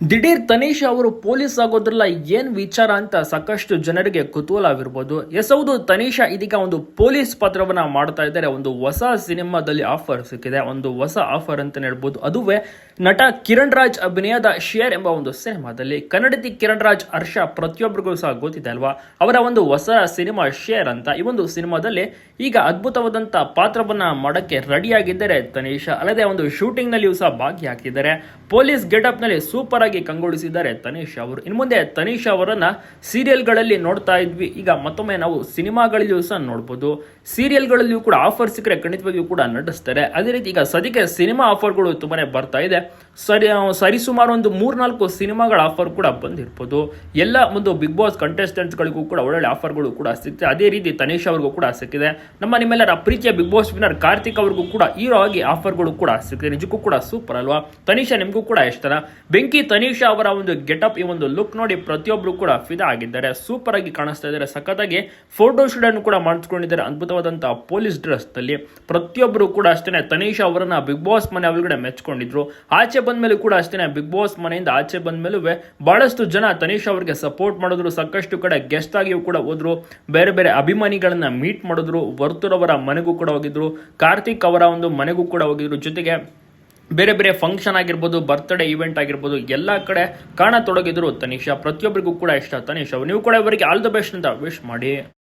ದಿಢೀರ್ ತನೀಶ್ ಅವರು ಪೊಲೀಸ್ ಆಗೋದ್ರಲ್ಲ ಏನ್ ವಿಚಾರ ಅಂತ ಸಾಕಷ್ಟು ಜನರಿಗೆ ಕುತೂಹಲವಿರ್ಬೋದು. ಎಸ್ ಹೌದು ತನೀಶಾ ಇದೀಗ ಒಂದು ಪೊಲೀಸ್ ಪಾತ್ರವನ್ನ ಮಾಡ್ತಾ ಇದ್ದಾರೆ. ಒಂದು ಹೊಸ ಸಿನಿಮಾದಲ್ಲಿ ಆಫರ್ ಸಿಕ್ಕಿದೆ. ಒಂದು ಹೊಸ ಆಫರ್ ಅಂತ ಹೇಳ್ಬೋದು. ಅದುವೇ ನಟ ಕಿರಣ್ ರಾಜ್ ಅಭಿನಯದ ಶೇರ್ ಎಂಬ ಒಂದು ಸಿನಿಮಾದಲ್ಲಿ ಕನ್ನಡತಿ ಕಿರಣ್ ರಾಜ್, ಹರ್ಷ ಪ್ರತಿಯೊಬ್ಬರಿಗೂ ಸಹ ಗೊತ್ತಿದೆ ಅಲ್ವಾ? ಅವರ ಒಂದು ಹೊಸ ಸಿನಿಮಾ ಶೇರ್ ಅಂತ. ಈ ಒಂದು ಸಿನಿಮಾದಲ್ಲಿ ಈಗ ಅದ್ಭುತವಾದಂತ ಪಾತ್ರವನ್ನ ಮಾಡಕ್ಕೆ ರೆಡಿಯಾಗಿದ್ದಾರೆ ತನೀಶ್. ಅಲ್ಲದೆ ಒಂದು ಶೂಟಿಂಗ್ ನಲ್ಲಿಯೂ ಸಹ ಭಾಗಿಯಾಗಿದ್ದಾರೆ. ಪೊಲೀಸ್ ಗೆಟಪ್ನಲ್ಲಿ ಸೂಪರ್ ಆಗಿ ಕಂಗೊಳಿಸಿದ್ದಾರೆ ತನೀಶ್ ಅವರು. ಇನ್ನು ಮುಂದೆ ತನೀಶ್ ಅವರನ್ನ ಸೀರಿಯಲ್ಗಳಲ್ಲಿ ನೋಡ್ತಾ ಇದ್ವಿ. ಈಗ ಮತ್ತೊಮ್ಮೆ ನಾವು ಸಿನಿಮಾಗಳಲ್ಲಿಯೂ ಸಹ ನೋಡ್ಬೋದು. ಸೀರಿಯಲ್ಗಳಲ್ಲಿಯೂ ಕೂಡ ಆಫರ್ ಸಿಕ್ಕರೆ ಖಂಡಿತವಾಗಿಯೂ ಕೂಡ ನಟಿಸ್ತಾರೆ ಅದೇ ರೀತಿ ಈಗ ಸದ್ಯಕ್ಕೆ ಸಿನಿಮಾ ಆಫರ್ಗಳು ತುಂಬಾನೇ ಬರ್ತಾ ಇದೆ. ಸರಿ ಸರಿಸುಮಾರು ಒಂದು ಮೂರ್ನಾಲ್ಕು ಸಿನಿಮಾಗಳ ಆಫರ್ ಕೂಡ ಬಂದಿರ್ಬೋದು. ಎಲ್ಲ ಒಂದು ಬಿಗ್ ಬಾಸ್ ಕಂಟೆಸ್ಟೆಂಟ್ಸ್ಗಳಿಗೂ ಕೂಡ ಒಳ್ಳೊಳ್ಳೆ ಆಫರ್ಗಳು ಕೂಡ ಸಿಕ್ಕಿದೆ ಅದೇ ರೀತಿ ತನೇಶ್ ಅವ್ರಿಗೂ ಕೂಡ ಸಿಕ್ಕಿದೆ. ನಮ್ಮ ನಿಮ್ಮೆಲ್ಲರ ಪ್ರೀತಿಯ ಬಿಗ್ ಬಾಸ್ ವಿನ್ನರ್ ಕಾರ್ತಿಕ್ ಅವ್ರಿಗೂ ಕೂಡ ಹೀರೋ ಆಗಿ ಆಫರ್ಗಳು ಕೂಡ ಸಿಕ್ಕಿದೆ. ನಿಜಕ್ಕೂ ಕೂಡ ಸೂಪರ್ ಅಲ್ವಾ? ತನೀಶಾ ನಿಮಗೂ ಕೂಡ ಇಷ್ಟನ ಬೆಂಕಿ ತನೀಶಾ ಅವರ ಒಂದು ಗೆಟಪ್ ಈ ಒಂದು ಲುಕ್ ನೋಡಿ ಪ್ರತಿಯೊಬ್ಬರು ಕೂಡ ಫಿದಾ ಆಗಿದ್ದಾರೆ. ಸೂಪರ್ ಆಗಿ ಕಾಣಿಸ್ತಾ ಇದ್ದಾರೆ. ಸಖತ್ತಾಗಿ ಫೋಟೋ ಶೂಟ್ ಅನ್ನು ಕೂಡ ಮಾಡಿಸ್ಕೊಂಡಿದ್ದಾರೆ ಅದ್ಭುತವಾದಂತಹ ಪೊಲೀಸ್ ಡ್ರೆಸ್ನಲ್ಲಿ ಪ್ರತಿಯೊಬ್ಬರು ಕೂಡ ಅಷ್ಟೇ ತನೀಶಾ ಅವರನ್ನ ಬಿಗ್ ಬಾಸ್ ಮನೆ ಒಳಗಡೆ ಮೆಚ್ಕೊಂಡಿದ್ರು. ಆಚೆ ಬಂದ ಮೇಲೆ ಕೂಡ ಅಷ್ಟೇ ಬಿಗ್ ಬಾಸ್ ಮನೆಯಿಂದ ಆಚೆ ಬಂದ ಬಹಳಷ್ಟು ಜನ ತನಿಷ್ ಅವರಿಗೆ ಸಪೋರ್ಟ್ ಮಾಡಿದ್ರು, ಸಾಕಷ್ಟು ಕಡೆ ಗೆಸ್ಟ್ ಆಗಿಯೂ ಕೂಡ ಹೋದ್ರು, ಬೇರೆ ಬೇರೆ ಅಭಿಮಾನಿಗಳನ್ನ ಮೀಟ್ ಮಾಡಿದ್ರು ವರ್ತುರವರ ಮನೆಗೂ ಕೂಡ ಹೋಗಿದ್ರು, ಕಾರ್ತಿಕ್ ಅವರ ಒಂದು ಮನೆಗೂ ಕೂಡ ಹೋಗಿದ್ರು. ಜೊತೆಗೆ ಬೇರೆ ಬೇರೆ ಫಂಕ್ಷನ್ ಆಗಿರ್ಬೋದು ಬರ್ತ್ಡೇ ಇವೆಂಟ್ ಆಗಿರ್ಬೋದು, ಎಲ್ಲ ಕಡೆ ಕಾಣತೊಡಗಿದ್ರು ತನಿಷಾ ಪ್ರತಿಯೊಬ್ಬರಿಗೂ ಕೂಡ ಇಷ್ಟ. ತನೀಶಾ ನೀವು ಕೂಡ ಇವರಿಗೆ ಆಲ್ ದ ಬೆಸ್ಟ್ ಅಂತ ವಿಶ್ ಮಾಡಿ.